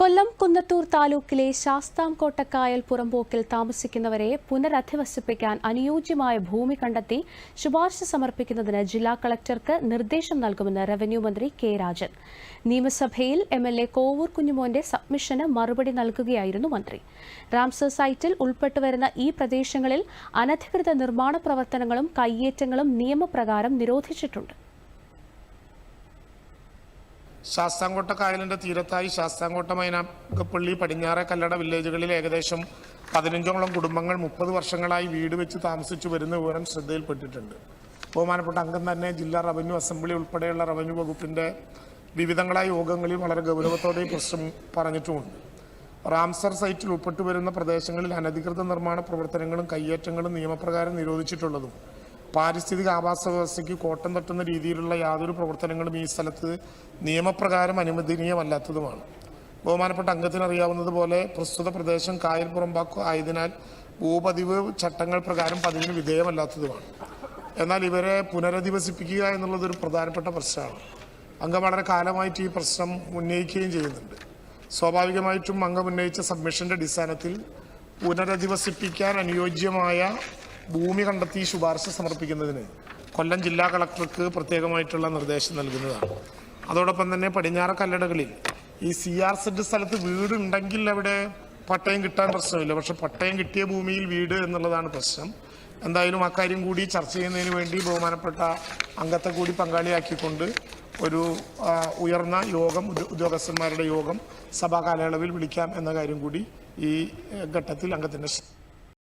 കൊല്ലം കുന്നത്തൂർ താലൂക്കിലെ ശാസ്താംകോട്ടക്കായൽ പുറമ്പോക്കിൽ താമസിക്കുന്നവരെ പുനരധിവസിപ്പിക്കാൻ അനുയോജ്യമായ ഭൂമി കണ്ടെത്തി ശുപാർശ സമർപ്പിക്കുന്നതിന് ജില്ലാ കളക്ടർക്ക് നിർദ്ദേശം നൽകുമെന്ന് റവന്യൂ മന്ത്രി കെ രാജൻ. നിയമസഭയിൽ എം എൽ എ കോവൂർ കുഞ്ഞുമോന്റെ സബ്മിഷന് മറുപടി നൽകുകയായിരുന്നു മന്ത്രി. റാംസർ സൈറ്റിൽ ഉൾപ്പെട്ടുവരുന്ന ഈ പ്രദേശങ്ങളിൽ അനധികൃത നിർമ്മാണ പ്രവർത്തനങ്ങളും കയ്യേറ്റങ്ങളും നിയമപ്രകാരം നിരോധിച്ചിട്ടുണ്ട്. ശാസ്താംകോട്ട കായലിന്റെ തീരത്തായി ശാസ്താംകോട്ട മൈനാഗപ്പള്ളി പടിഞ്ഞാറെ കല്ലട വില്ലേജുകളിൽ ഏകദേശം പതിനഞ്ചോളം കുടുംബങ്ങൾ മുപ്പത് വർഷങ്ങളായി വീട് വെച്ച് താമസിച്ചു വരുന്ന വിവരം ശ്രദ്ധയിൽപ്പെട്ടിട്ടുണ്ട്. ബഹുമാനപ്പെട്ട അംഗം തന്നെ ജില്ലാ റവന്യൂ അസംബ്ലി ഉൾപ്പെടെയുള്ള റവന്യൂ വകുപ്പിന്റെ വിവിധങ്ങളായ യോഗങ്ങളിൽ വളരെ ഗൗരവത്തോടെ പ്രശ്നം പറഞ്ഞിട്ടുമുണ്ട്. റാംസർ സൈറ്റിൽ ഉൾപ്പെട്ടു വരുന്ന പ്രദേശങ്ങളിൽ അനധികൃത നിർമ്മാണ പ്രവർത്തനങ്ങളും കയ്യേറ്റങ്ങളും നിയമപ്രകാരം നിരോധിച്ചിട്ടുള്ളതും പാരിസ്ഥിതിക ആവാസ വ്യവസ്ഥയ്ക്ക് കോട്ടം തട്ടുന്ന രീതിയിലുള്ള യാതൊരു പ്രവർത്തനങ്ങളും ഈ സ്ഥലത്ത് നിയമപ്രകാരം അനുവദനീയമല്ലാത്തതുമാണ്. ബഹുമാനപ്പെട്ട അംഗത്തിന് അറിയാവുന്നതുപോലെ പ്രസ്തുത പ്രദേശം കായൽ പുറമ്പാക്കോ ആയതിനാൽ ഭൂപതിവ് ചട്ടങ്ങൾ പ്രകാരം പതിവിന് വിധേയമല്ലാത്തതുമാണ്. എന്നാൽ ഇവരെ പുനരധിവസിപ്പിക്കുക എന്നുള്ളതൊരു പ്രധാനപ്പെട്ട പ്രശ്നമാണ്. അംഗം വളരെ കാലമായിട്ട് ഈ പ്രശ്നം ഉന്നയിക്കുകയും ചെയ്യുന്നുണ്ട്. സ്വാഭാവികമായിട്ടും അംഗം ഉന്നയിച്ച സബ്മിഷന്റെ അടിസ്ഥാനത്തിൽ പുനരധിവസിപ്പിക്കാൻ അനുയോജ്യമായ ഭൂമി കണ്ടെത്തി ശുപാർശ സമർപ്പിക്കുന്നതിന് കൊല്ലം ജില്ലാ കളക്ടർക്ക് പ്രത്യേകമായിട്ടുള്ള നിർദ്ദേശം നൽകുന്നതാണ്. അതോടൊപ്പം തന്നെ പടിഞ്ഞാറ കല്ലടകളിൽ ഈ സി ആർ സെഡ് സ്ഥലത്ത് വീട് ഉണ്ടെങ്കിൽ അവിടെ പട്ടയം കിട്ടാൻ പ്രശ്നമില്ല. പക്ഷെ പട്ടയം കിട്ടിയ ഭൂമിയിൽ വീട് എന്നുള്ളതാണ് പ്രശ്നം. എന്തായാലും അക്കാര്യം കൂടി ചർച്ച ചെയ്യുന്നതിന് വേണ്ടി ബഹുമാനപ്പെട്ട അംഗത്തെ കൂടി പങ്കാളിയാക്കിക്കൊണ്ട് ഒരു ഉയർന്ന യോഗം ഉദ്യോഗസ്ഥന്മാരുടെ യോഗം സഭാ കാലയളവിൽ വിളിക്കാം എന്ന കാര്യം കൂടി ഈ ഘട്ടത്തിൽ അംഗത്തിന്റെ